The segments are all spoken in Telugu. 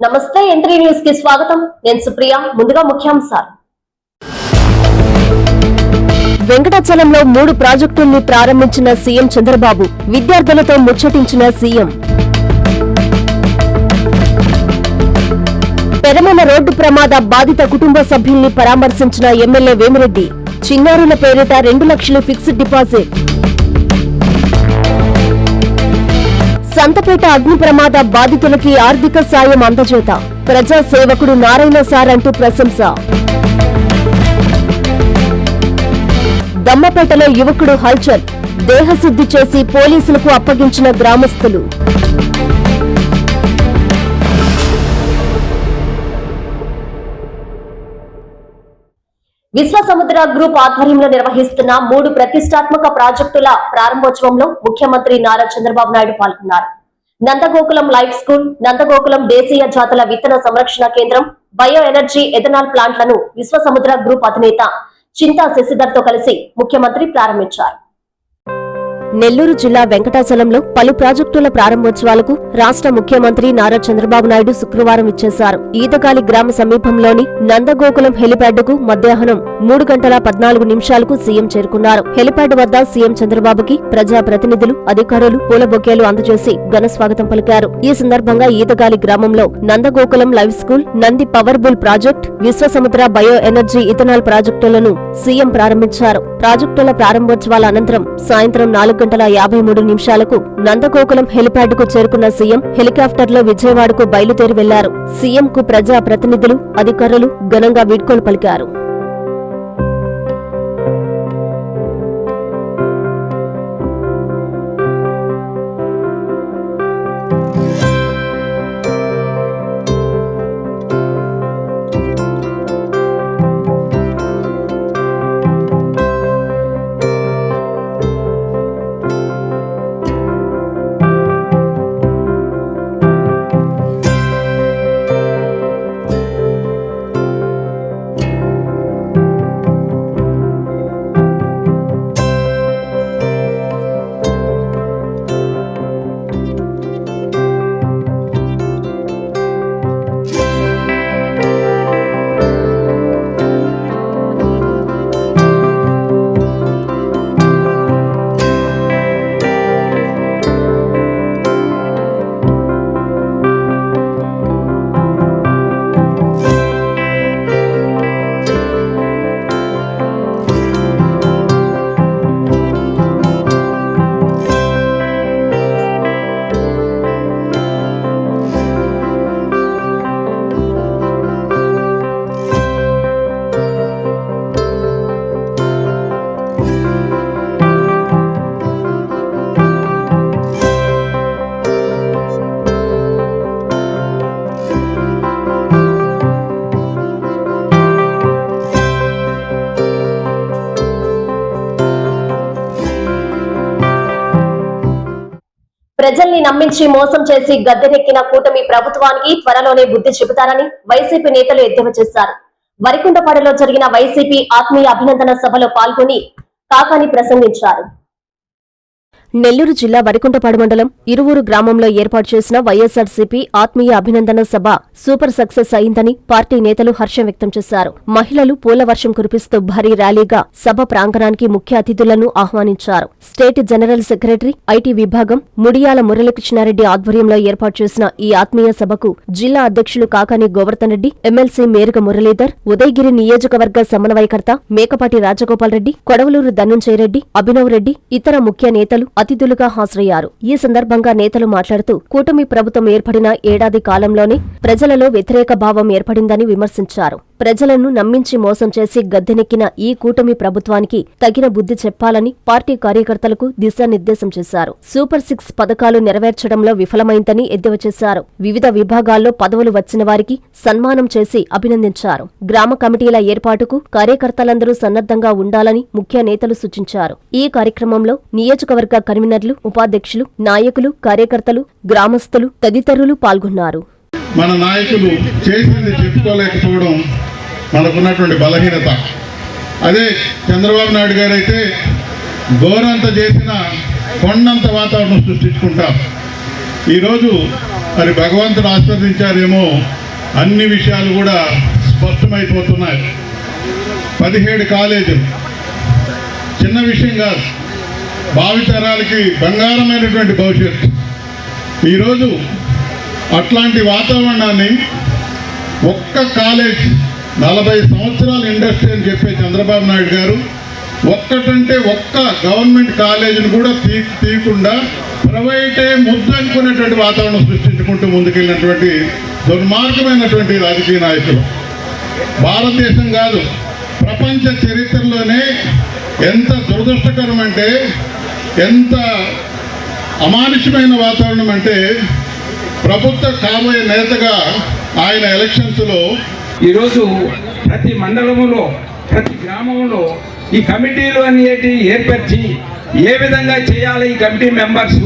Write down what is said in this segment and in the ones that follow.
నమస్తే ఎంట్రీ న్యూస్కి స్వాగతం. నేను సుప్రియ ముందుగా ముఖ్యాంశాలు. వెంకటాచలంలో మూడు ప్రాజెక్టుల్ని ప్రారంభించిన సీఎం చంద్రబాబు విద్యార్థులతో ముచ్చటించిన సీఎం. పెరమన రోడ్డు ప్రమాద బాధిత కుటుంబ సభ్యుల్ని పరామర్శించిన ఎమ్మెల్యే వేమిరెడ్డి చిన్నారుల పేరిట రెండు లక్షలు ఫిక్స్డ్ డిపాజిట్. సంతపేట అగ్ని ప్రమాద బాధితులకి ఆర్థిక సాయం అందజేత. ప్రజా సేవకుడు నారాయణ సార్ అంటూ ప్రశంస. దమ్మపేటలో యువకుడు హల్చల్. దేహశుద్ధి చేసి పోలీసులకు అప్పగించిన గ్రామస్తులు. విశ్వసముద్ర గ్రూప్ ఆధ్వర్యంలో నిర్వహిస్తున్న మూడు ప్రతిష్టాత్మక ప్రాజెక్టుల ప్రారంభోత్సవంలో ముఖ్యమంత్రి నారా చంద్రబాబు నాయుడు పాల్గొన్నారు. నందగోకులం లైఫ్ స్కూల్ నందగోకులం దేశీయ జాతుల విత్తన సంరక్షణ కేంద్రం బయో ఎనర్జీ ఎథనాల్ ప్లాంట్లను విశ్వసముద్ర గ్రూప్ అధినేత చింతా శశిధర్తో కలిసి ముఖ్యమంత్రి ప్రారంభించారు. నెల్లూరు జిల్లా వెంకటాచలంలో పలు ప్రాజెక్టుల ప్రారంభోత్సవాలకు రాష్ట్ర ముఖ్యమంత్రి నారా చంద్రబాబు నాయుడు శుక్రవారం ఇచ్చేశారు. ఈతగాలి గ్రామ సమీపంలోని నందగోకులం హెలిప్యాడ్కు మధ్యాహ్నం మూడు గంటల పద్నాలుగు నిమిషాలకు సీఎం చేరుకున్నారు. హెలిప్యాడ్ వద్ద సీఎం చంద్రబాబుకి ప్రజా ప్రతినిధులు అధికారులు పూల బొకేలు అందజేసి ఘన స్వాగతం పలికారు. ఈ సందర్భంగా ఈతగాలి గ్రామంలో Nandagokulam live school Nandi powerful project Vishwasamudra bio energy ethanol ప్రాజెక్టులను సీఎం ప్రారంభించారు. ప్రాజెక్టుల ప్రారంభోత్సవాల అనంతరం సాయంత్రం నాలుగు గంటల యాభై మూడు నిమిషాలకు నందగోకులం హెలిప్యాడ్కు చేరుకున్న సీఎం హెలికాప్టర్లో విజయవాడకు బయలుదేరి వెళ్ళారు. సీఎంకు ప్రజా ప్రతినిధులు అధికారులు ఘనంగా వీడ్కోలు పలికారు. ప్రజల్ని నమ్మించి మోసం చేసి గద్దెనెక్కిన కూటమి ప్రభుత్వానికి త్వరలోనే బుద్ధి చెబుతారని వైసీపీ నేతలు ఎద్దేవా చేశారు. వరికుంటపాడులో జరిగిన వైసీపీ ఆత్మీయ అభినందన సభలో పాల్గొని కాకాని ప్రసంగించారు. నెల్లూరు జిల్లా వరికుంటపాడు మండలం ఇరువురు గ్రామంలో ఏర్పాటు చేసిన వైఎస్సార్సీపీ ఆత్మీయ అభినందన సభ సూపర్ సక్సెస్ అయిందని పార్టీ నేతలు హర్షం వ్యక్తం చేశారు. మహిళలు పూల వర్షం కురిపిస్తూ భారీ ర్యాలీగా సభ ప్రాంగణానికి ముఖ్య అతిథులను ఆహ్వానించారు. స్టేట్ జనరల్ సెక్రటరీ ఐటీ విభాగం ముడియాల మురళీకృష్ణారెడ్డి ఆధ్వర్యంలో ఏర్పాటు చేసిన ఈ ఆత్మీయ సభకు జిల్లా అధ్యక్షులు కాకాని గోవర్ధన్ రెడ్డి ఎమ్మెల్సీ మేరుగ మురళీధర్ ఉదయగిరి నియోజకవర్గ సమన్వయకర్త మేకపాటి రాజగోపాల్ రెడ్డి కొడవలూరు ధనుంజయ రెడ్డి అభినవ్ రెడ్డి ఇతర ముఖ్య నేతలు అతిథులుగా హాజరయ్యారు. ఈ సందర్భంగా నేతలు మాట్లాడుతూ కూటమి ప్రభుత్వం ఏర్పడిన ఏడాది కాలంలోనే ప్రజలలో వ్యతిరేక భావం ఏర్పడిందని విమర్శించారు. ప్రజలను నమ్మించి మోసం చేసి గద్దెనెక్కిన ఈ కూటమి ప్రభుత్వానికి తగిన బుద్ధి చెప్పాలని పార్టీ కార్యకర్తలకు దిశానిర్దేశం చేశారు. సూపర్ సిక్స్ పథకాలు నెరవేర్చడంలో విఫలమైందని ఎద్దేవా చేశారు. వివిధ విభాగాల్లో పదవులు వచ్చిన వారికి సన్మానం చేసి అభినందించారు. గ్రామ కమిటీల ఏర్పాటుకు కార్యకర్తలందరూ సన్నద్ధంగా ఉండాలని ముఖ్య నేతలు సూచించారు. ఈ కార్యక్రమంలో నియోజకవర్గ కన్వీనర్లు ఉపాధ్యక్షులు నాయకులు కార్యకర్తలు గ్రామస్తులు తదితరులు పాల్గొన్నారు. మన నాయకులు చేసింది చెప్పుకోలేకపోవడం మనకున్నటువంటి బలహీనత. అదే చంద్రబాబు నాయుడు గారు అయితే గోరంత చేసిన కొండంత వాతావరణం సృష్టించుకుంటాం ఈరోజు మరి భగవంతుడు ఆస్వాదించారేమో అన్ని విషయాలు కూడా స్పష్టమైపోతున్నాయి. పదిహేడు కాలేజీలు. చిన్న విషయం కాదు. భావితరాలకి బంగారమైనటువంటి భవిష్యత్తు. ఈరోజు అట్లాంటి వాతావరణాన్ని ఒక్క కాలేజ్ నలభై సంవత్సరాల ఇండస్ట్రీ అని చెప్పే చంద్రబాబు నాయుడు గారు ఒక్కటంటే ఒక్క గవర్నమెంట్ కాలేజీని కూడా తీ తీయకుండా ప్రైవేటే ముద్దనుకునేటువంటి వాతావరణం సృష్టించుకుంటూ ముందుకెళ్ళినటువంటి దుర్మార్గమైనటువంటి రాజకీయ నాయకులు. భారతదేశం కాదు ప్రపంచ చరిత్రలోనే ఎంత దురదృష్టకరం అంటే ఎంత అమానుషమైన వాతావరణం అంటే ప్రభుత్వ కాబోయే నేతగా ఆయన ఎలక్షన్స్లో ఈరోజు ప్రతి మండలంలో ప్రతి గ్రామంలో ఈ కమిటీలు అనేటి ఏర్పరిచి ఏ విధంగా చేయాలి ఈ కమిటీ మెంబర్స్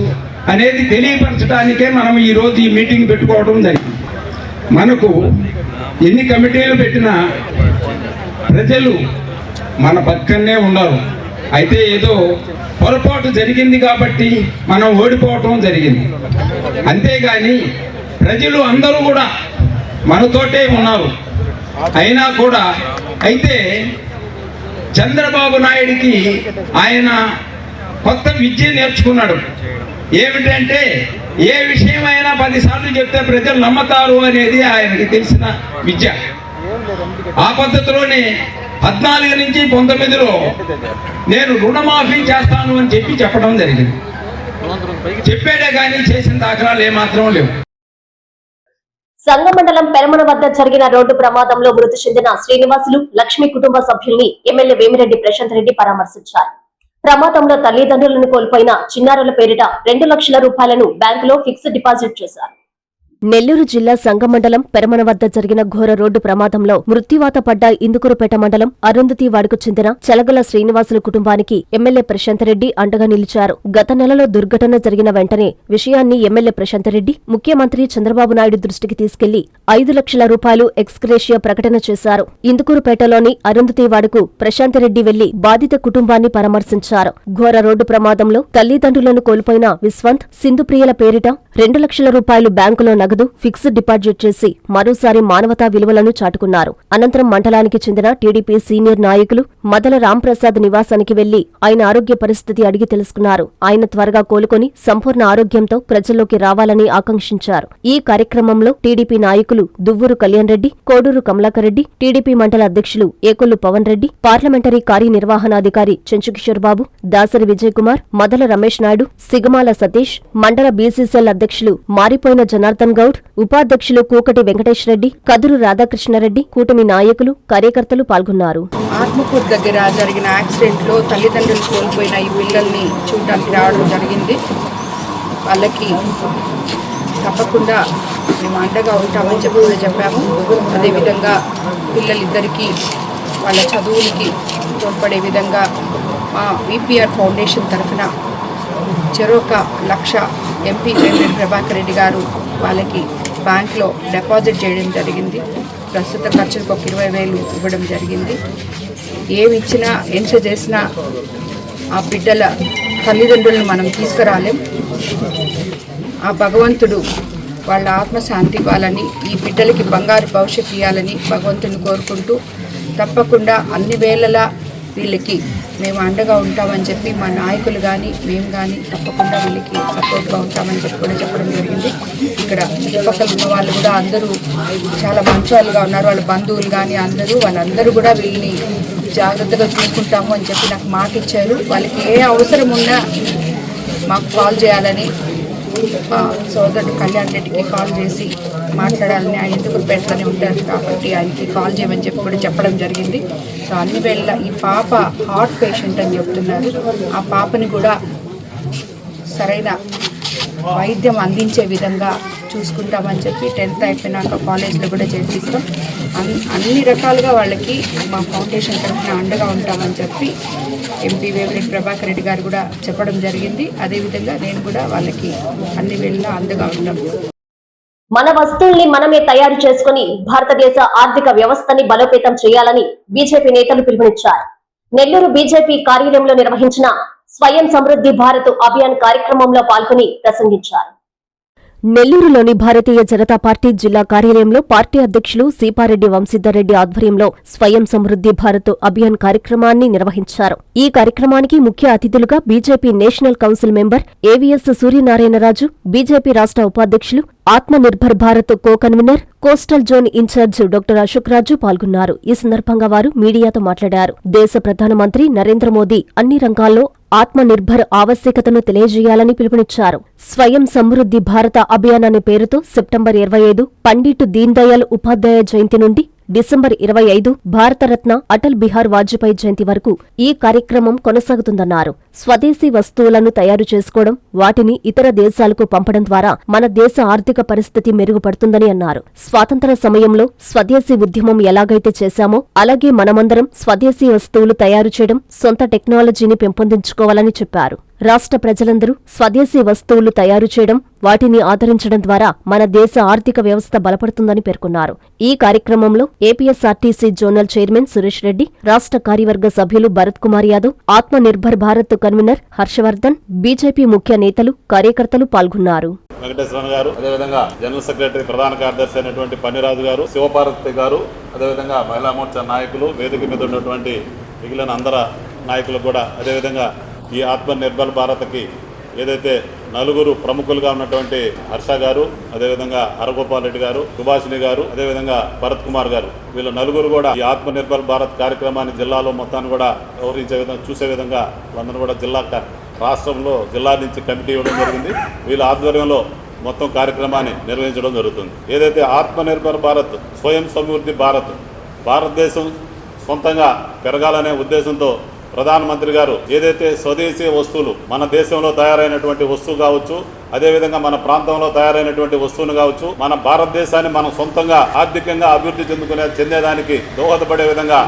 అనేది తెలియపరచడానికే మనం ఈరోజు ఈ మీటింగ్ పెట్టుకోవడం జరిగింది. మనకు ఎన్ని కమిటీలు పెట్టినా ప్రజలు మన పక్కనే ఉండరు. అయితే ఏదో పొరపాటు జరిగింది కాబట్టి మనం ఓడిపోవటం జరిగింది. అంతేగాని ప్రజలు అందరూ కూడా మనతోటే ఉన్నారు. అయినా కూడా అయితే చంద్రబాబు నాయుడికి ఆయన కొత్త విద్య నేర్చుకున్నాడు. ఏమిటంటే ఏ విషయమైనా పదిసార్లు చెప్తే ప్రజలు నమ్మతారు అనేది ఆయనకి తెలిసిన విద్య. ఆ పద్ధతిలోనే పద్నాలుగు నుంచి పంతొమ్మిదిలో నేను రుణమాఫీ చేస్తాను అని చెప్పి చెప్పడం జరిగింది. చెప్పాడే కానీ చేసిన దాఖలాలు ఏమాత్రం లేవు. సంగమండలం పెరమణ వద్ద జరిగిన రోడ్డు ప్రమాదంలో మృతి చెందిన శ్రీనివాసులు లక్ష్మి కుటుంబ సభ్యుల్ని ఎమ్మెల్యే వేమిరెడ్డి ప్రశాంత్ రెడ్డి పరామర్శించారు. ప్రమాదంలో తల్లిదండ్రులను కోల్పోయిన చిన్నారుల పేరిట రెండు లక్షల రూపాయలను బ్యాంకులో ఫిక్స్డ్ డిపాజిట్ చేశారు. నెల్లూరు జిల్లా సంగమండలం పెరమన వద్ద జరిగిన ఘోర రోడ్డు ప్రమాదంలో మృత్యువాత పడ్డ ఇందుకూరుపేట మండలం అరుంధతి వాడకు చెందిన చలగల శ్రీనివాసుల కుటుంబానికి ఎమ్మెల్యే ప్రశాంత్ రెడ్డి అండగా నిలిచారు. గత నెలలో దుర్ఘటన జరిగిన వెంటనే విషయాన్ని ఎమ్మెల్యే ప్రశాంత్ రెడ్డి ముఖ్యమంత్రి చంద్రబాబు నాయుడు దృష్టికి తీసుకెళ్ళి ఐదు లక్షల రూపాయలు ఎక్స్గ్రేషియా ప్రకటన చేశారు. ఇందుకూరుపేటలోని అరుంధతి వాడకు ప్రశాంత్ రెడ్డి వెళ్ళి బాధిత కుటుంబాన్ని పరామర్శించారు. ఘోర రోడ్డు ప్రమాదంలో తల్లిదండ్రులను కోల్పోయిన విశ్వంత్ సింధుప్రియల పేరిట రెండు లక్షల రూపాయలు బ్యాంకులో నగదు ఫిక్స్డ్ డిపాజిట్ చేసి మరోసారి మానవతా విలువలను చాటుకున్నారు. అనంతరం మండలానికి చెందిన టీడీపీ సీనియర్ నాయకులు మదల రాంప్రసాద్ నివాసానికి వెళ్ళి ఆయన ఆరోగ్య పరిస్థితి అడిగి తెలుసుకున్నారు. ఆయన త్వరగా కోలుకొని సంపూర్ణ ఆరోగ్యంతో ప్రజల్లోకి రావాలని ఆకాంక్షించారు. ఈ కార్యక్రమంలో టీడీపీ నాయకులు దువ్వూరు కళ్యాణ్ రెడ్డి కోడూరు కమలాకర్ రెడ్డి టీడీపీ మండల అధ్యక్షులు ఏకొల్లు పవన్ రెడ్డి పార్లమెంటరీ కార్యనిర్వహణాధికారి చెంచుకిషోర్ బాబు దాసరి విజయ్ కుమార్ మదల రమేష్ నాయుడు సిగమాల సతీష్ మండల బీసీసీఎల్ అధ్యక్షులు మారిపోయిన జనార్దన్ గౌడ్ ఉపాధ్యక్షులు కూకటి వెంకటేష్ రెడ్డి కదురు రాధాకృష్ణారెడ్డి కూటమి నాయకులు కార్యకర్తలు పాల్గొన్నారు. ఆత్మకూరు దగ్గర జరిగిన యాక్సిడెంట్లో తల్లిదండ్రులు కోల్పోయిన ఈ పిల్లల్ని చూడటానికి రావడం జరిగింది. వాళ్ళకి తప్పకుండా మేము అండగా ఉంటామని చెప్పి కూడా చెప్పాము. అదేవిధంగా పిల్లలిద్దరికీ వాళ్ళ చదువులకి తోడ్పడే విధంగా మా విపిఆర్ ఫౌండేషన్ తరఫున చెరొక లక్ష ఎంపీ వెంకట ప్రభాకర్ రెడ్డి గారు వాళ్ళకి బ్యాంక్లో డిపాజిట్ చేయడం జరిగింది. ప్రస్తుత ఖర్చులకు ఒక ఇరవై వేలు ఇవ్వడం జరిగింది. ఏమి ఇచ్చినా ఎంత చేసినా ఆ బిడ్డల తల్లిదండ్రులను మనం తీసుకురాలేం. ఆ భగవంతుడు వాళ్ళ ఆత్మశాంతి ఇవ్వాలని ఈ బిడ్డలకి బంగారు భవిష్యత్తు ఇవ్వాలని భగవంతుని కోరుకుంటూ తప్పకుండా అన్ని వేళలా వీళ్ళకి మేము అండగా ఉంటామని చెప్పి మా నాయకులు కానీ మేము కానీ తప్పకుండా వీళ్ళకి సపోర్ట్గా ఉంటామని చెప్పి కూడా చెప్పడం జరిగింది. ఇక్కడ చుట్టుపక్కల ఉన్న వాళ్ళు కూడా అందరూ చాలా మంచి వాళ్ళుగా ఉన్నారు. వాళ్ళ బంధువులు కానీ అందరూ వాళ్ళందరూ కూడా వీళ్ళని జాగ్రత్తగా చూసుకుంటాము అని చెప్పి నాకు మాట ఇచ్చారు వాళ్ళకి ఏ అవసరం ఉన్నా మాకు కాల్ చేయాలని మా సోదరుడు కళ్యాణ్ రెడ్డికి కాల్ చేసి మాట్లాడాలని ఆయన ఎందుకు పెడతానే ఉంటారు కాబట్టి ఆయనకి కాల్ చేయమని చెప్పి కూడా చెప్పడం జరిగింది. సో అన్ని వేళ ఈ పాప హార్ట్ పేషెంట్ అని చెప్తున్నారు. ఆ పాపని కూడా సరైన వైద్యం అందించే విధంగా చూసుకుంటామని చెప్పి టెన్త్ అయిపోయినాక కాలేజ్లో కూడా చేర్పిస్తాం అన్ అన్ని రకాలుగా వాళ్ళకి మా ఫౌండేషన్ తరఫున అండగా ఉంటామని చెప్పి ఎంపీ వేమిరెడ్డి ప్రభాకర్ రెడ్డి గారు కూడా చెప్పడం జరిగింది. అదేవిధంగా నేను కూడా వాళ్ళకి అన్ని వేళలా అండగా ఉంటాను మన వస్తువుల్ని మనమే తయారు చేసుకుని భారతదేశ ఆర్థిక వ్యవస్థని బలోపేతం చేయాలని బీజేపీ నేతలు పిలుపునిచ్చారు. నెల్లూరు బీజేపీ కార్యాలయంలో నిర్వహించిన స్వయం సమృద్ధి భారత్ అభియాన్ కార్యక్రమంలో పాల్గొని ప్రసంగించారు. నెల్లూరులోని భారతీయ జనతా పార్టీ జిల్లా కార్యాలయంలో పార్టీ అధ్యక్షులు సీపారెడ్డి వంశీధర్రెడ్డి ఆధ్వర్యంలో స్వయం సమృద్ధి భారత్ అభియాన్ కార్యక్రమాన్ని నిర్వహించారు. ఈ కార్యక్రమానికి ముఖ్య అతిథులుగా BJP national council member AVS Suryanarayanaraju BJP రాష్ట్ర ఉపాధ్యక్షులు Atma Nirbhar Bharat co convener coastal zone incharge doctor Ashok Raju పాల్గొన్నారు. ఈ సందర్భంగా వారు మీడియాతో మాట్లాడారు. దేశ ప్రధానమంత్రి నరేంద్ర మోదీ అన్ని రంగాల్లో ఆత్మ నిర్భర్ ఆవశ్యకతను తెలియజేయాలని పిలుపునిచ్చారు. స్వయం సమృద్ధి భారత అభియాన్ అనే పేరుతో సెప్టెంబర్ ఇరవై ఐదు పండిట్ దీన్ దయాళ్ ఉపాధ్యాయ జయంతి నుండి డిసెంబర్ ఇరవై ఐదు భారతరత్న అటల్ బిహార్ వాజ్పేయి జయంతి వరకు ఈ కార్యక్రమం కొనసాగుతుందన్నారు. స్వదేశీ వస్తువులను తయారు చేసుకోవడం వాటిని ఇతర దేశాలకు పంపడం ద్వారా మన దేశ ఆర్థిక పరిస్థితి మెరుగుపడుతుందని అన్నారు. స్వాతంత్ర సమయంలో స్వదేశీ ఉద్యమం ఎలాగైతే చేశామో అలాగే మనమందరం స్వదేశీ వస్తువులు తయారు చేయడం సొంత టెక్నాలజీని పెంపొందించుకోవాలని చెప్పారు. రాష్ట్ర ప్రజలందరూ స్వదేశీ వస్తువులు తయారు చేయడం వాటిని ఆదరించడం ద్వారా మన దేశ ఆర్థిక వ్యవస్థ బలపడుతుందని పేర్కొన్నారు. ఈ కార్యక్రమంలో APSRTC zonal chairman Suresh Reddy రాష్ట్ర కార్యవర్గ సభ్యులు భరత్ కుమార్ యాదవ్ ఆత్మ నిర్భర్ భారత్ కన్వీనర్ హర్షవర్ధన్ బీజేపీ ముఖ్య నేతలు కార్యకర్తలు పాల్గొన్నారు. వెంకటేశ్వర గారు అదేవిధంగా జనరల్ సెక్రటరీ ప్రధాన కార్యదర్శి అయినటువంటి పన్నిరాజు గారు శివపార్వతి గారు అదేవిధంగా మహిళా మోర్చా నాయకులు వేదిక మీద ఉన్నటువంటి మిగిలిన అందర నాయకులు కూడా అదేవిధంగా ఈ ఆత్మనిర్భర్ భారత్కి ఏదైతే నలుగురు ప్రముఖులుగా ఉన్నటువంటి హర్ష గారు అదేవిధంగా హరగోపాల్ రెడ్డి గారు సుభాషిణి గారు అదేవిధంగా భరత్ కుమార్ గారు. వీళ్ళ నలుగురు కూడా ఈ ఆత్మనిర్భర్ భారత్ కార్యక్రమాన్ని జిల్లాలో మొత్తాన్ని కూడా గౌరవించే విధంగా చూసే విధంగా వాళ్ళందరూ కూడా జిల్లా క- రాష్ట్రంలో జిల్లా నుంచి కమిటీ ఇవ్వడం జరిగింది. వీళ్ళ ఆధ్వర్యంలో మొత్తం కార్యక్రమాన్ని నిర్వహించడం జరుగుతుంది. ఏదైతే ఆత్మనిర్భర్ భారత్ స్వయం సమృద్ధి భారత్ భారతదేశం సొంతంగా పెరగాలనే ఉద్దేశంతో ప్రధానమంత్రి గారు ఏదైతే స్వదేశీ వస్తువులు మన దేశంలో తయారైనటువంటి వస్తువు కావచ్చు అదేవిధంగా మన ప్రాంతంలో తయారైనటువంటి వస్తువులు కావచ్చు మన భారతదేశాన్ని మనం సొంతంగా ఆర్థికంగా అభివృద్ధి చెందుకునే చెందేదానికి దోహదపడే విధంగా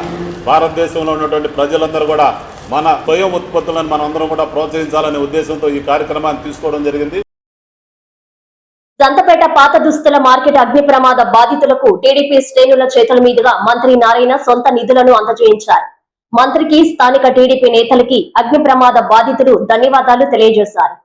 భారతదేశంలో ఉన్నటువంటి ప్రజలందరూ కూడా మన స్వయం ఉత్పత్తులను మనందరం కూడా ప్రోత్సహించాలనే ఉద్దేశంతో ఈ కార్యక్రమాన్ని తీసుకోవడం జరిగింది. సంతపేట పాత దుస్తుల మార్కెట్ అగ్ని ప్రమాద బాధితులకు టీడీపీ శ్రేణుల చేతుల మీదుగా మంత్రి నారాయణ సొంత నిధులను అందజేయించారు. మంత్రికి స్థానిక టీడీపీ నేతలకి అగ్ని ప్రమాద బాధితులు ధన్యవాదాలు తెలియజేశారు.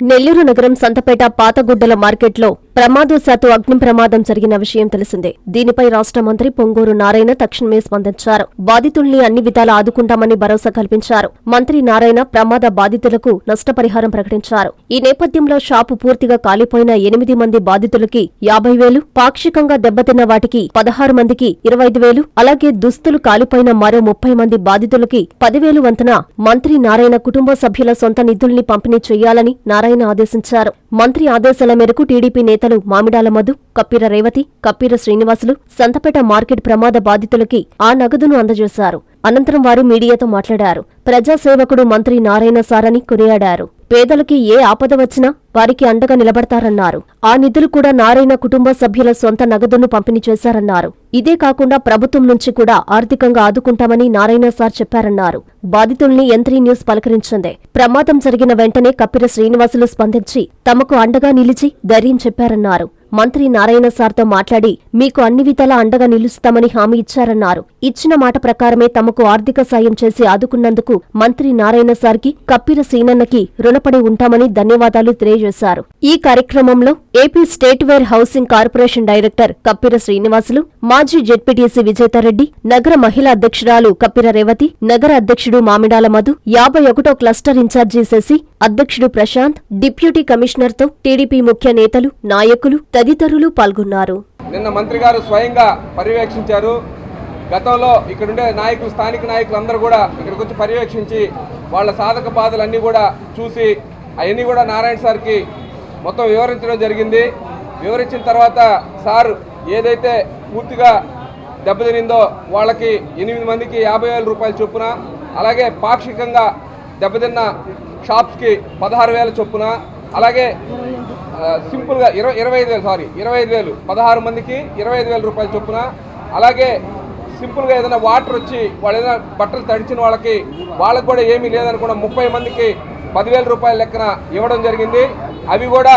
నెల్లూరు నగరం సంతపేట పాతగుడ్డల మార్కెట్లో ప్రమాదవశాత్తు అగ్ని ప్రమాదం జరిగిన విషయం తెలిసిందే. దీనిపై రాష్ట్ర మంత్రి పొంగూరు నారాయణ తక్షణమే స్పందించారు. బాధితుల్ని అన్ని విధాలా ఆదుకుంటామని భరోసా కల్పించారు. మంత్రి నారాయణ ప్రమాద బాధితులకు నష్టపరిహారం ప్రకటించారు. ఈ నేపథ్యంలో షాపు పూర్తిగా కాలిపోయిన ఎనిమిది మంది బాధితులకి యాభై వేలు పాక్షికంగా దెబ్బతిన్న వాటికి పదహారు మందికి ఇరవై ఐదు వేలు అలాగే దుస్తులు కాలిపోయిన మరో ముప్పై మంది బాధితులకి పదివేలు వంతున మంత్రి నారాయణ కుటుంబ సభ్యుల సొంత నిధుల్ని పంపిణీ చేయాలని నారాయణ ఆదేశించారు. మంత్రి ఆదేశాల మేరకు టీడీపీ నేతలు మామిడాల మధు కప్పీర రేవతి కప్పీర శ్రీనివాసులు సంతపేట మార్కెట్ ప్రమాద బాధితులకి ఆ నగదును అందజేశారు. అనంతరం వారు మీడియాతో మాట్లాడారు. ప్రజాసేవకుడు మంత్రి నారాయణ సారని కొనియాడారు. పేదలకి ఏ ఆపద వచ్చినా వారికి అండగా నిలబడతారన్నారు. ఆ నిధులు కూడా నారాయణ కుటుంబ సభ్యుల సొంత నగదును పంపిణీ చేశారన్నారు. ఇదే కాకుండా ప్రభుత్వం నుంచి కూడా ఆర్థికంగా ఆదుకుంటామని నారాయణ సార్ చెప్పారన్నారు. బాధితుల్ని ఎంత్రీ న్యూస్ పలకరించింది. ప్రమాదం జరిగిన వెంటనే కప్పిర శ్రీనివాసులు స్పందించి తమకు అండగా నిలిచి ధైర్యం చెప్పారన్నారు. మంత్రి నారాయణ సార్తో మాట్లాడి మీకు అన్ని విధాలా అండగా నిలుస్తామని హామీ ఇచ్చారన్నారు. ఇచ్చిన మాట ప్రకారమే తమకు ఆర్థిక సాయం చేసి ఆదుకున్నందుకు మంత్రి నారాయణ సార్కి కప్పిర సీనన్నకి రుణపడి ఉంటామని ధన్యవాదాలు తెలియజేశారు. ఈ కార్యక్రమంలో AP state ware housing corporation director Kappira Srinivasulu మాజీ జెడ్పీటీసీ విజేతారెడ్డి నగర మహిళా అధ్యక్షురాలు కప్పిర రేవతి నగర అధ్యక్షుడు మామిడాల మధు యాభై ఒకటో క్లస్టర్ ఇన్ఛార్జి శశి అధ్యక్షుడు ప్రశాంత్ డిప్యూటీ కమిషనర్తో టీడీపీ ముఖ్య నేతలు నాయకులు తదితరులు పాల్గొన్నారు. నిన్న మంత్రి గారు స్వయంగా పర్యవేక్షించారు. గతంలో ఇక్కడుండే నాయకులు స్థానిక నాయకులు అందరూ కూడా ఇక్కడికి వచ్చి పర్యవేక్షించి వాళ్ళ సాధక బాధలన్నీ కూడా చూసి అవన్నీ కూడా నారాయణ సార్కి మొత్తం వివరించడం జరిగింది. వివరించిన తర్వాత సార్ ఏదైతే పూర్తిగా దెబ్బతినిందో వాళ్ళకి ఎనిమిది మందికి యాభై వేల రూపాయలు చొప్పున అలాగే పాక్షికంగా దెబ్బతిన్న షాప్స్కి పదహారు వేల చొప్పున అలాగే సింపుల్గా ఇరవై ఇరవై ఐదు వేలు సారీ ఇరవై ఐదు వేలు పదహారు మందికి ఇరవై ఐదు వేల రూపాయల చొప్పున. అలాగే సింపుల్గా ఏదైనా వాటర్ వచ్చి వాళ్ళు ఏదైనా బట్టలు తడిచిన వాళ్ళకి వాళ్ళకి కూడా ఏమీ లేదనుకున్న ముప్పై మందికి పదివేల రూపాయల లెక్కన ఇవ్వడం జరిగింది. అవి కూడా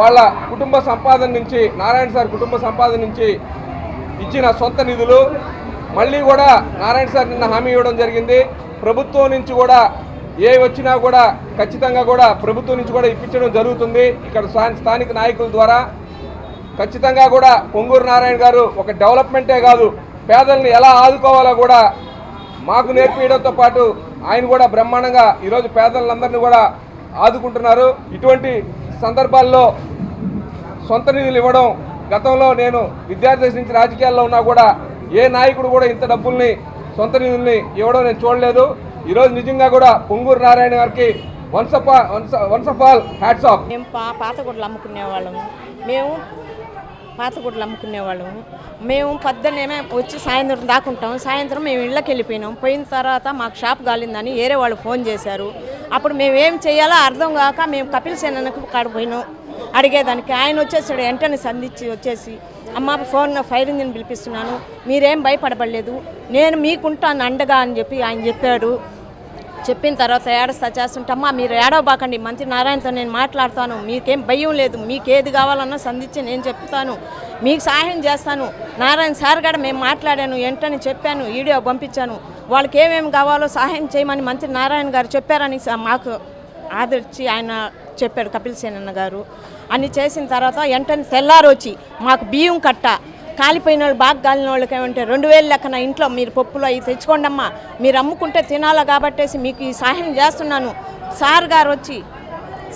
వాళ్ళ కుటుంబ సంపాదన నుంచి నారాయణ సార్ కుటుంబ సంపాదన నుంచి ఇచ్చిన సొంత నిధులు. మళ్ళీ కూడా నారాయణ సార్ నిన్న హామీ ఇవ్వడం జరిగింది. ప్రభుత్వం నుంచి కూడా ఏ వచ్చినా కూడా ఖచ్చితంగా కూడా ప్రభుత్వం నుంచి కూడా ఇప్పించడం జరుగుతుంది. ఇక్కడ స్థానిక నాయకుల ద్వారా ఖచ్చితంగా కూడా పొంగూరు నారాయణ గారు ఒక డెవలప్మెంటే కాదు పేదల్ని ఎలా ఆదుకోవాలో కూడా మాకు నేర్పించడంతో పాటు ఆయన కూడా బ్రహ్మాండంగా ఈరోజు పేదలందరినీ కూడా ఆదుకుంటున్నారు. ఇటువంటి సందర్భాల్లో సొంత నిధులు ఇవ్వడం గతంలో నేను విద్యార్థి దశ నుంచి రాజకీయాల్లో ఉన్నా కూడా ఏ నాయకుడు కూడా ఇంత డబ్బుల్ని సొంత నిధుల్ని ఇవ్వడం నేను చూడలేదు. ఈరోజు నిజంగా కూడా పొంగూరు నారాయణ గారికి once of once once of all hats off మేము పా పాత గుడ్లు అమ్ముకునే వాళ్ళము మేము పాత గుడ్లు అమ్ముకునే వాళ్ళము మేము పొద్దున్నేమే వచ్చి సాయంత్రం దాకుంటాం సాయంత్రం మేము ఇళ్ళకి వెళ్ళిపోయినాం పోయిన తర్వాత మాకు షాప్ కాలిందని వేరే వాళ్ళు ఫోన్ చేశారు. అప్పుడు మేము ఏం చేయాలో అర్థం కాక మేము కపిల్ సేనకు కాడిపోయినాం అడిగేదానికి ఆయన వచ్చేసాడు వెంటనే సంధించి వచ్చేసి అమ్మ ఫోన్ ఫైర్ ఇంజిన్ పిలిపిస్తున్నాను. మీరేం భయపడబడలేదు. నేను మీకుంటాను అండగా అని చెప్పి ఆయన చెప్పాడు. చెప్పిన తర్వాత ఏడస్తా చేస్తుంటమ్మా మీరు ఏడవబాకండి. మంత్రి నారాయణతో నేను మాట్లాడతాను. మీకేం భయం లేదు. మీకు ఏది కావాలన్నా సంధించి నేను చెప్తాను. మీకు సహాయం చేస్తాను. నారాయణ సార్ కూడా మేము మాట్లాడాను. ఏంటని చెప్పాను. వీడియో పంపించాను. వాళ్ళకి ఏమేమి కావాలో సహాయం చేయమని మంత్రి నారాయణ గారు చెప్పారని మాకు ఆదరించి ఆయన చెప్పాడు కపిల్ సేనన్న గారు. అన్ని చేసిన తర్వాత వెంటనే తెల్లారొచ్చి మాకు బియ్యం కట్ట కాలిపోయిన వాళ్ళు బాగా కాలిన వాళ్ళకి ఏమంటే రెండు వేలు లెక్కన ఇంట్లో మీరు పప్పులు అవి తెచ్చుకోండి అమ్మా మీరు అమ్ముకుంటే తినాలా కాబట్టేసి మీకు ఈ సహాయం చేస్తున్నాను. సార్ గారు వచ్చి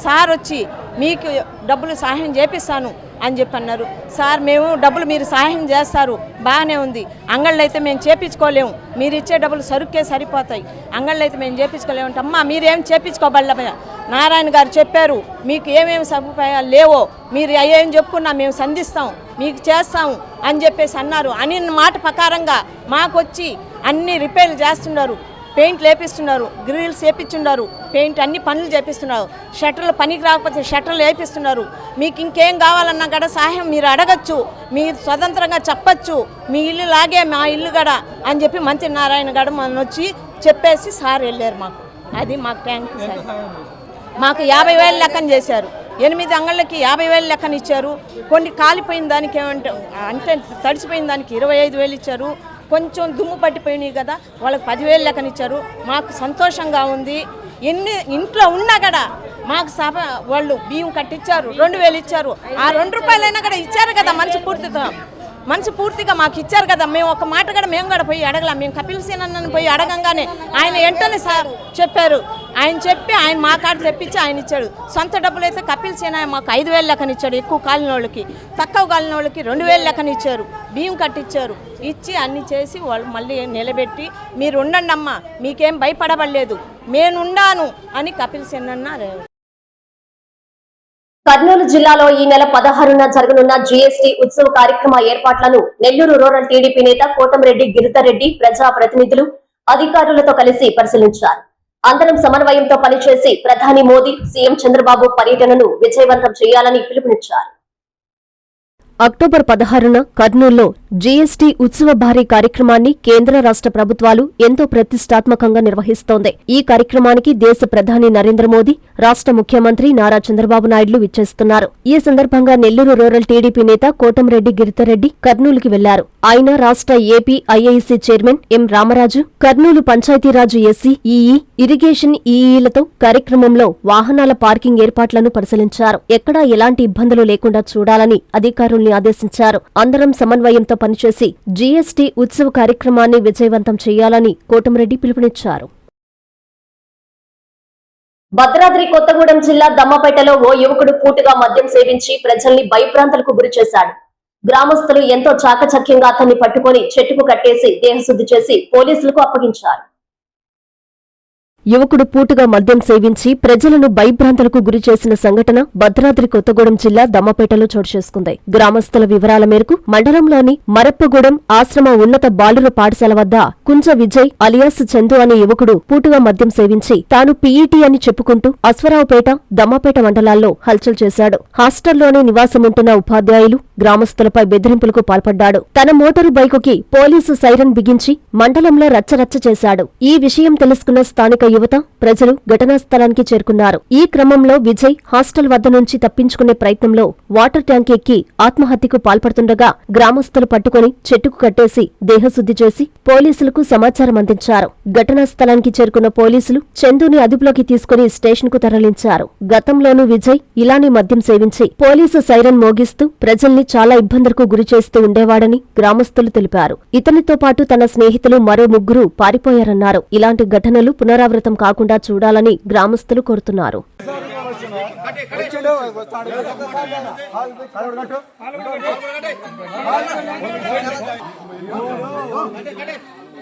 సార్ వచ్చి మీకు డబ్బులు సహాయం చేపిస్తాను. అని చెప్పి అన్నారు. సార్ మేము డబ్బులు మీరు సహాయం చేస్తారు. బాగానే ఉంది. అంగళ్ళు అయితే మేము చేపించుకోలేము. మీరు ఇచ్చే డబ్బులు సరుక్కే సరిపోతాయి. అంగళ్ళు అయితే మేము చేపించుకోలేము అంటే అమ్మా మీరేం చేపించుకోబడలే నారాయణ గారు చెప్పారు మీకు ఏమేమి సదుపాయాలు లేవో మీరు ఏం చెప్పుకున్నా మేము సంధిస్తాం మీకు చేస్తాం అని చెప్పేసి అన్నారు. అని మాట ప్రకారంగా మాకొచ్చి అన్ని రిపేర్లు చేస్తున్నారు. పెయింట్ లేపిస్తున్నారు గ్రిల్స్ వేపిస్తున్నారు పెయింట్ అన్ని పనులు చేపిస్తున్నారు. షట్టర్లు పనికి రాకపోతే షట్టర్లు వేపిస్తున్నారు. మీకు ఇంకేం కావాలన్నా కూడా సహాయం మీరు అడగచ్చు మీరు స్వతంత్రంగా చెప్పచ్చు మీ ఇల్లు లాగే మా ఇల్లు గడ అని చెప్పి మంత్రి నారాయణ గడ మన వచ్చి చెప్పేసి సార్ వెళ్ళారు మాకు. అది మాకు థ్యాంక్ యూ సార్. మాకు యాభై వేల లెక్కన చేశారు. ఎనిమిది అంగళ్ళకి యాభై వేలు లెక్కన ఇచ్చారు. కొన్ని కాలిపోయిన దానికి ఏమంటే అంటే తడిచిపోయిన దానికి ఇరవై ఐదు వేలు ఇచ్చారు. కొంచెం దుమ్ము పట్టిపోయినాయి కదా వాళ్ళకి పదివేలు లెక్కనిచ్చారు. మాకు సంతోషంగా ఉంది. ఎన్ని ఇంట్లో ఉన్నా కూడా మాకు సభ వాళ్ళు బియ్యం కట్టించారు రెండు వేలు ఇచ్చారు. ఆ రెండు రూపాయలైనా కూడా ఇచ్చారు కదా మంచి పూర్తితో. మనసు పూర్తిగా మాకు ఇచ్చారు కదా మేము ఒక మాట కూడా మేము కూడా పోయి అడగలేం. మేము కపిల్ సేనన్నని పోయి అడగంగానే ఆయన వెంటనే సార్ చెప్పారు. ఆయన చెప్పి ఆయన మా కాడ తెప్పించి ఆయన ఇచ్చాడు. సొంత డబ్బులు అయితే కపిల్ సేన మాకు ఐదు వేలు లెక్కన ఇచ్చాడు. ఎక్కువ కాలిన వాళ్ళకి తక్కువ కాలిన వాళ్ళకి రెండు వేలు లెక్కన ఇచ్చారు. బియ్యం కట్టించారు ఇచ్చి అన్ని చేసి వాళ్ళు మళ్ళీ నిలబెట్టి మీరు ఉండండి అమ్మా మీకేం భయపడబడలేదు. నేనున్నాను అని కపిల్ సేన్ అన్నారు కర్నూలు జిల్లాలో ఈ నెల పదహారున జరగనున్న జీఎస్టీ ఉత్సవ కార్యక్రమ ఏర్పాట్లను నెల్లూరు రూరల్ టీడీపీ నేత కోటమిరెడ్డి గిరితారెడ్డి ప్రజా ప్రతినిధులు అధికారులతో కలిసి పరిశీలించారు. అందరం సమన్వయంతో పనిచేసి ప్రధాని మోదీ సీఎం చంద్రబాబు పర్యటనను విజయవంతం చేయాలని పిలుపునిచ్చారు. అక్టోబర్ పదహారున కర్నూలులో జీఎస్టీ ఉత్సవ భారీ కార్యక్రమాన్ని కేంద్ర రాష్ట్ర ప్రభుత్వాలు ఎంతో ప్రతిష్టాత్మకంగా నిర్వహిస్తోంది. ఈ కార్యక్రమానికి దేశ ప్రధాని నరేంద్ర మోదీ రాష్ట్ర ముఖ్యమంత్రి నారా చంద్రబాబు నాయుడులు విచ్చేస్తున్నారు. ఈ సందర్భంగా నెల్లూరు రూరల్ టీడీపీ నేత కోటంరెడ్డి గిరితరెడ్డి కర్నూలుకి వెళ్ళారు. ఆయన రాష్ట్ర AP IIC chairman M Ramaraju Kurnool Panchayatiraj SC EE irrigation ఈఈలతో కార్యక్రమంలో వాహనాల పార్కింగ్ ఏర్పాట్లను పరిశీలించారు. ఎక్కడా ఎలాంటి ఇబ్బందులు లేకుండా చూడాలని అధికారుల్ని ఆదేశించారు. అందరం సమన్వయంతో పనిచేసి జీఎస్టీ ఉత్సవ కార్యక్రమాన్ని విజయవంతం చేయాలని కోటమిరెడ్డి పిలుపునిచ్చారు. భద్రాద్రి కొత్తగూడెం జిల్లా దమ్మపేటలో ఓ యువకుడు పూటుగా మద్యం సేవించి ప్రజల్ని భయప్రాంతలకు గురి చేశాడు. గ్రామస్తులు ఎంతో చాకచక్యంగా అతన్ని పట్టుకొని చెట్టుకు కట్టేసి దేహశుద్ధి చేసి పోలీసులకు అప్పగించారు. యువకుడు పూటుగా మద్యం సేవించి ప్రజలను భయభ్రాంతులకు గురి చేసిన సంఘటన భద్రాద్రి కొత్తగూడెం జిల్లా దమ్మపేటలో చోటు చేసుకుంది. గ్రామస్తుల వివరాల మేరకు మండలంలోని మరప్పగూడెం ఆశ్రమ ఉన్నత బాలుర పాఠశాల వద్ద కుంజ విజయ్ అలియాస్ చందు అనే యువకుడు పూటుగా మద్యం సేవించి తాను పీఈటీ అని చెప్పుకుంటూ అశ్వరావుపేట దమ్మపేట మండలాల్లో హల్చల్ చేశాడు. హాస్టల్లోనే నివాసముంటున్న ఉపాధ్యాయులు గ్రామస్తులపై బెదిరింపులకు పాల్పడ్డాడు. తన మోటారు బైకుకి పోలీసు సైరన్ బిగించి మండలంలో రచ్చరచ్చ చేశాడు. ఈ విషయం తెలుసుకున్న స్థానిక యువత ప్రజలు ఘటనా స్థలానికి చేరుకున్నారు. ఈ క్రమంలో విజయ్ హాస్టల్ వద్ద నుంచి తప్పించుకునే ప్రయత్నంలో వాటర్ ట్యాంక్ ఎక్కి ఆత్మహత్యకు పాల్పడుతుండగా గ్రామస్తులు పట్టుకుని చెట్టుకు కట్టేసి దేహశుద్ధి చేసి పోలీసులకు సమాచారం అందించారు. ఘటనా స్థలానికి చేరుకున్న పోలీసులు చందుని అదుపులోకి తీసుకుని స్టేషన్కు తరలించారు. గతంలోనూ విజయ్ ఇలానే మద్యం సేవించి పోలీసు సైరన్ మోగిస్తూ ప్రజల్ని చాలా ఇబ్బందులకు గురి చేస్తూ ఉండేవాడని గ్రామస్తులు తెలిపారు. ఇతనితో పాటు తన స్నేహితులు మరో ముగ్గురు పారిపోయారన్నారు. ఇలాంటి ఘటనలు పునరావృతం కాకుండా చూడాలని గ్రామస్తులు కోరుతున్నారు.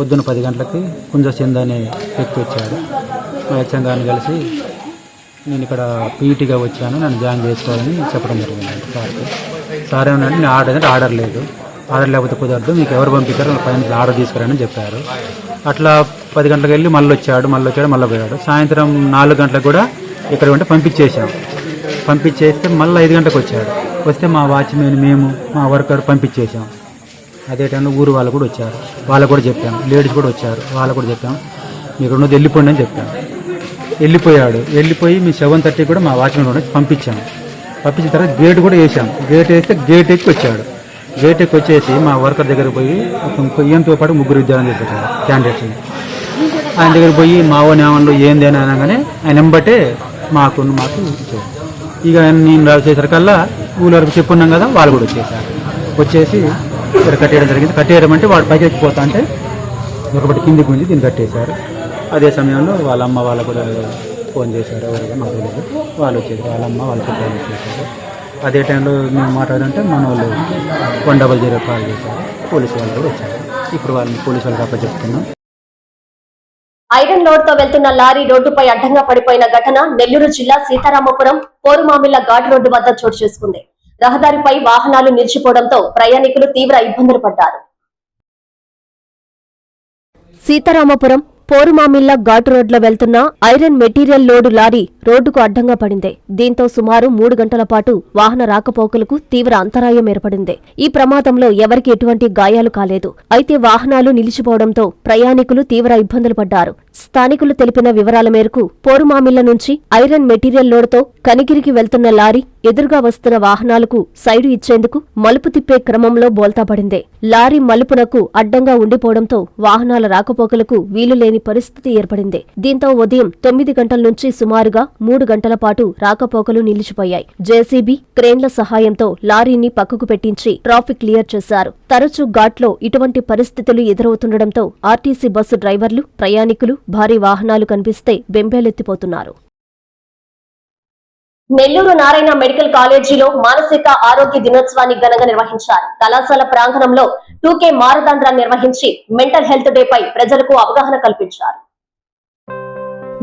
పొద్దున్న పది గంటలకి కుంజసింద్ అనే వ్యక్తి వచ్చాడు. మా హెచ్ఎం గారిని కలిసి నేను ఇక్కడ పీఈటీగా వచ్చాను. నన్ను జాయిన్ చేసుకోవాలని చెప్పడం జరిగింది. సార్కి. సార్ ఏమన్నాడు నేను ఆర్డర్ అంటే ఆర్డర్ లేదు. ఆర్డర్ లేకపోతే కుదరదు. మీకు ఎవరు పంపించారో పైన ఆర్డర్ తీసుకురని చెప్పారు. అట్లా పది గంటలకు వెళ్ళి మళ్ళీ వచ్చాడు. మళ్ళీ వచ్చాడు. మళ్ళీ పోయాడు. సాయంత్రం నాలుగు గంటలకు కూడా ఇక్కడ ఉంటే పంపించేసాం పంపించేస్తే మళ్ళీ ఐదు గంటలకు వచ్చాడు. వస్తే మా వాచ్మెన్ మేము మా వర్కర్ పంపించేసాం అదే టైంలో ఊరు వాళ్ళు కూడా వచ్చారు. వాళ్ళకు కూడా చెప్పాం. లేడీస్ కూడా వచ్చారు. వాళ్ళు కూడా చెప్పాం. మీరు ఉన్నది వెళ్ళిపోండి అని చెప్పాం. వెళ్ళిపోయాడు. వెళ్ళిపోయి మీ సెవెన్ థర్టీ కూడా మా వాచ్మెన్ కూడా పంపించాం. పంపించిన తర్వాత గేట్ కూడా వేసాం గేట్ వేస్తే గేట్ ఎక్కి వచ్చాడు. గేట్ ఎక్కి వచ్చేసి మా వర్కర్ దగ్గర పోయి ఒక పాటు ముగ్గురు విద్యార్థులు చేశారు క్యాండిడేట్స్ని ఆయన దగ్గర పోయి మా ఓన్ ఏమన్నా ఏంది అని అనగానే ఆయన ఎంబటే మాకు మాకు ఇక నేను రాసేసరికల్లా ఊళ్ళో చెప్పున్నాం కదా వాళ్ళు కూడా వచ్చేసారు. వచ్చేసి ఇక్కడ కట్టేయడం జరిగింది. కట్టేయడం అంటే వాడు పైకి ఎక్కిపోతా అంటే ఒకటి కిందికి గుంజి దీన్ని కట్టేశారు. అదే సమయంలో వాళ్ళ అమ్మ వాళ్ళకు కూడా ఫోన్ చేశారు. ఎవరైనా మాకు తెలియదు. వాళ్ళు వచ్చేది వాళ్ళ అమ్మ వాళ్ళకి ఫోన్ చేశారు అదే టైంలో మేము మాట్లాడంటే మన వాళ్ళు వన్ డబల్ జీరో కాల్ చేశారు. పోలీసు వాళ్ళు కూడా వచ్చారు. ఇప్పుడు వాళ్ళని పోలీసు వాళ్ళకి అప్పచెప్తున్నాం ఐరన్ లోడ్తో వెళ్తున్న లారీ రోడ్డుపై అడ్డంగా పడిపోయిన ఘటన నెల్లూరు జిల్లా సీతారామపురం పోరుమామిళ్ళ ఘాట్ రోడ్డు వద్ద చోటు చేసుకుంది. రహదారిపై వాహనాలు నిలిచిపోవడంతో ప్రయాణికులు తీవ్ర ఇబ్బందులు పడ్డారు. సీతారామపురం పోరుమామిల్ల ఘాటు రోడ్లో వెళ్తున్న ఐరన్ మెటీరియల్ లోడు లారీ రోడ్డుకు అడ్డంగా పడింది. దీంతో సుమారు మూడు గంటల పాటు వాహన రాకపోకలకు తీవ్ర అంతరాయం ఏర్పడింది. ఈ ప్రమాదంలో ఎవరికి ఎటువంటి గాయాలు కాలేదు. అయితే వాహనాలు నిలిచిపోవడంతో ప్రయాణికులు తీవ్ర ఇబ్బందులు పడ్డారు. స్థానికులు తెలిపిన వివరాల మేరకు పోరుమామిల్ల నుంచి ఐరన్ మెటీరియల్ లోడ్తో కనిగిరికి వెళ్తున్న లారీ ఎదురుగా వస్తున్న వాహనాలకు సైడు ఇచ్చేందుకు మలుపు తిప్పే క్రమంలో బోల్తాపడింది లారీ మలుపునకు అడ్డంగా ఉండిపోవడంతో వాహనాల రాకపోకలకు వీలులేని పరిస్థితి ఏర్పడింది. దీంతో ఉదయం తొమ్మిది గంటల నుంచి సుమారుగా మూడు గంటల పాటు రాకపోకలు నిలిచిపోయాయి. జేసీబీ క్రేన్ల సహాయంతో లారీని పక్కకు పెట్టించి ట్రాఫిక్ క్లియర్ చేశారు. తరచూ ఘాట్లో ఇటువంటి పరిస్థితులు ఎదురవుతుండటంతో ఆర్టీసీ బస్సు డ్రైవర్లు ప్రయాణికులు భారీ వాహనాలు కనిపిస్తే బెంబేలెత్తిపోతున్నారు. నెల్లూరు నారాయణ మెడికల్ కాలేజీలో మానసిక ఆరోగ్య దినోత్సవాన్ని ఘనంగా నిర్వహించారు. కళాశాల ప్రాంగణంలో టూకే మారదండ్రాన్ని నిర్వహించి మెంటల్ హెల్త్ డే పై ప్రజలకు అవగాహన కల్పించారు.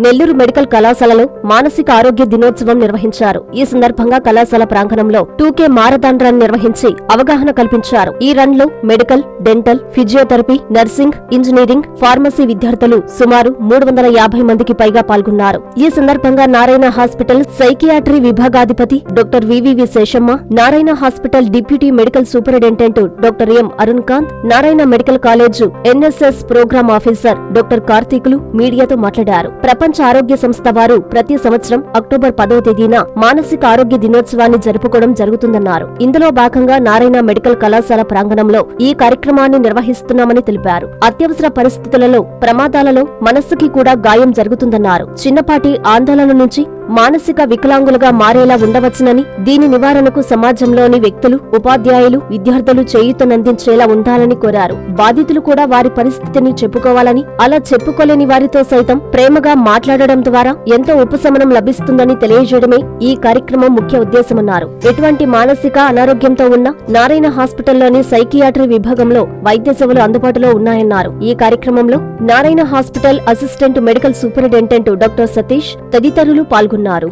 నెల్లూరు మెడికల్ కళాశాలలో మానసిక ఆరోగ్య దినోత్సవం నిర్వహించారు. ఈ సందర్భంగా కళాశాల ప్రాంగణంలో టూకే మారథాన్ నిర్వహించి అవగాహన కల్పించారు. ఈ రన్లో medical dental physiotherapy nursing engineering pharmacy విద్యార్థులు సుమారు మూడు వందల యాభై మందికి పైగా పాల్గొన్నారు. ఈ సందర్భంగా Narayana hospital psychiatry విభాగాధిపతి doctor VVV Seshamma Narayana hospital deputy medical superintendent doctor M Arun Kanth Narayana medical college NSS programme officer doctor Karthikulu మీడియాతో మాట్లాడారు. ప్రపంచ ప్రపంచ ఆరోగ్య సంస్థ వారు ప్రతి సంవత్సరం అక్టోబర్ పదవ తేదీన మానసిక ఆరోగ్య దినోత్సవాన్ని జరుపుకోవడం జరుగుతుందన్నారు. ఇందులో భాగంగా నారాయణ మెడికల్ కళాశాల ప్రాంగణంలో ఈ కార్యక్రమాన్ని నిర్వహిస్తున్నామని తెలిపారు. అత్యవసర పరిస్థితులలో ప్రమాదాలలో మనస్సుకి కూడా గాయం జరుగుతుందన్నారు. చిన్నపాటి ఆందోళన నుంచి మానసిక వికలాంగులుగా మారేలా ఉండవచ్చునని దీని నివారణకు సమాజంలోని వ్యక్తులు ఉపాధ్యాయులు విద్యార్థులు చేయూతనందించేలా ఉండాలని కోరారు. బాధితులు కూడా వారి పరిస్థితిని చెప్పుకోవాలని అలా చెప్పుకోలేని వారితో సైతం ప్రేమగా మాట్లాడడం ద్వారా ఎంతో ఉపశమనం లభిస్తుందని తెలియజేయడమే ఈ కార్యక్రమం ముఖ్య ఉద్దేశమన్నారు. ఎటువంటి మానసిక అనారోగ్యంతో ఉన్న నారాయణ హాస్పిటల్లోని సైకియాట్రీ విభాగంలో వైద్య సేవలు అందుబాటులో ఉన్నాయన్నారు. ఈ కార్యక్రమంలో Narayana hospital assistant medical superintendent doctor Satish తదితరులు పాల్గొన్నారు.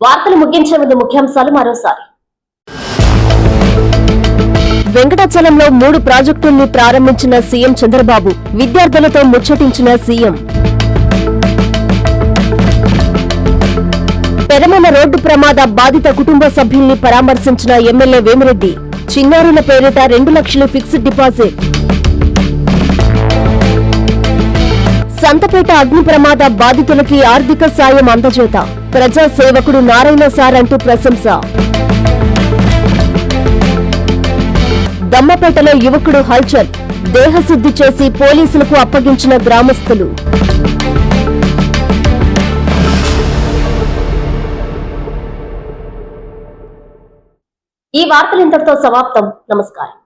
వార్తలు ముగించే ముందు ముఖ్యాంశాలు మరోసారి. వెంకటాచలంలో మూడు ప్రాజెక్టుల్ని ప్రారంభించిన సీఎం చంద్రబాబు విద్యార్థులతో ముచ్చటించిన సీఎం. పెరమల రోడ్డు ప్రమాద బాధిత కుటుంబ సభ్యుల్ని పరామర్శించిన ఎమ్మెల్యే వేమిరెడ్డి చిన్నారుల పేరిట రెండు లక్షలు ఫిక్స్డ్ డిపాజిట్. సంతపేట అగ్ని ప్రమాద బాధితులకి ఆర్థిక సాయం అందజేత. ప్రజా సేవకుడు నారాయణ సార్ అంటూ ప్రశంస. దమ్మపేటలో యువకుడు హల్చల్. దేహశుద్ధి చేసి పోలీసులకు అప్పగించిన గ్రామస్తులు. ఈ వార్తలు ఇంతటితో సమాప్తం. నమస్కారం.